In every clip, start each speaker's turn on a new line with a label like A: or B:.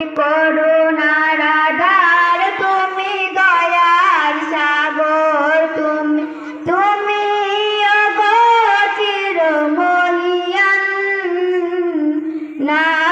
A: করুণার আধার তুমি দয়ার সাগর তুমি তুমি অগোচির মহিয়ান। না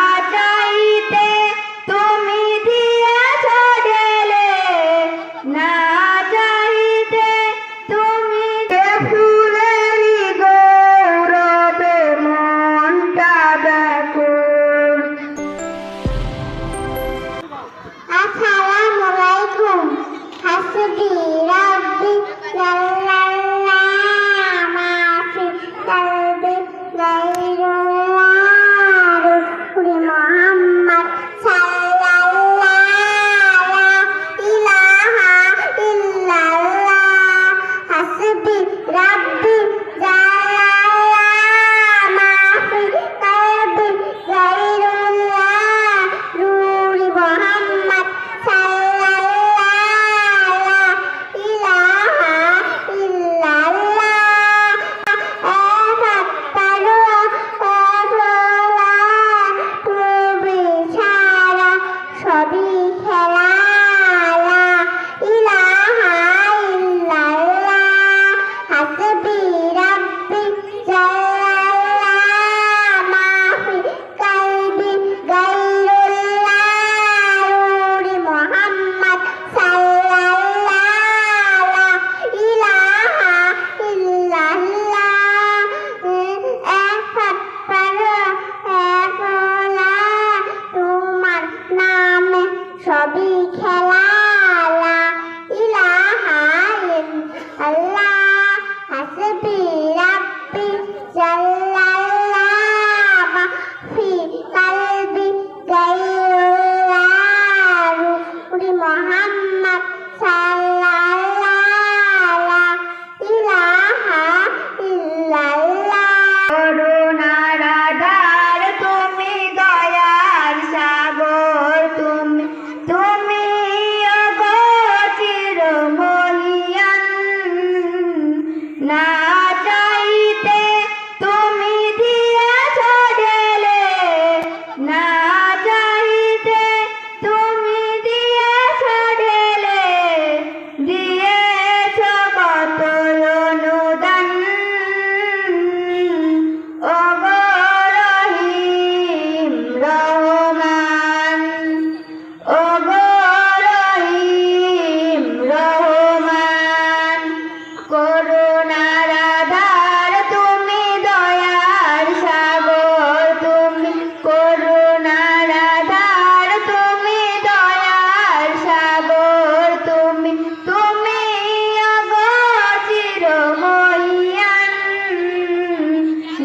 A: Nah.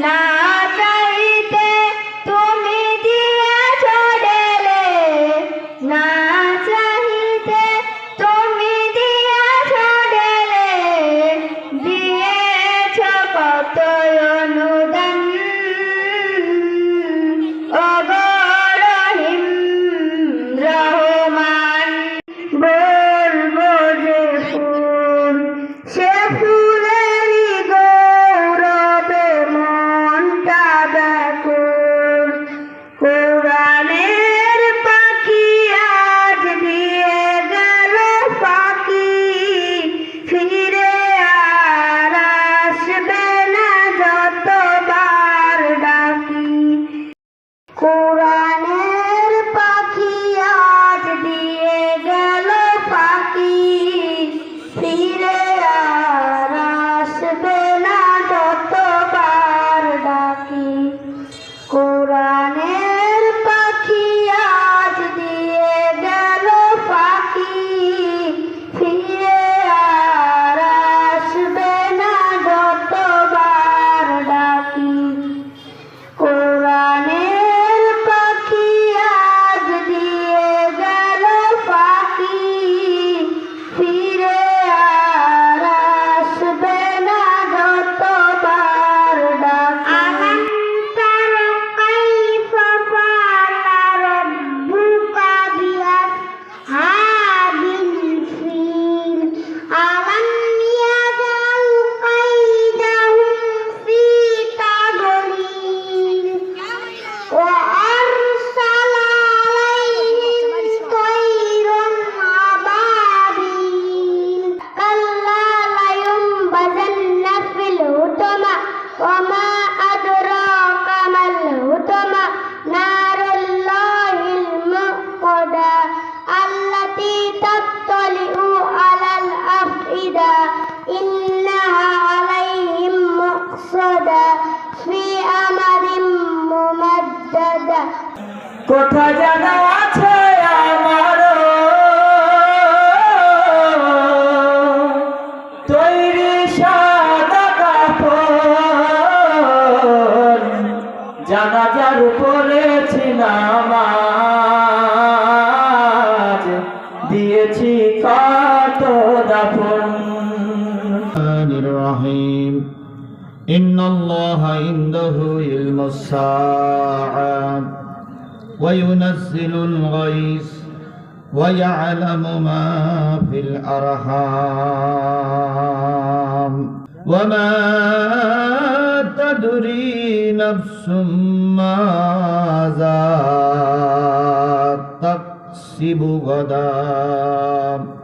A: la Quran.
B: কোথায় যেন আছে আমার তৈরি সাদা কাপড় জানাজার পরেছি নামাজ দিয়েছি কত দাফন
C: الرحمن الرحيم إن الله عنده علم الساعة وينزل الغيث ويعلم ما في الأرحام وما تدري نفس ماذا تكسب غدا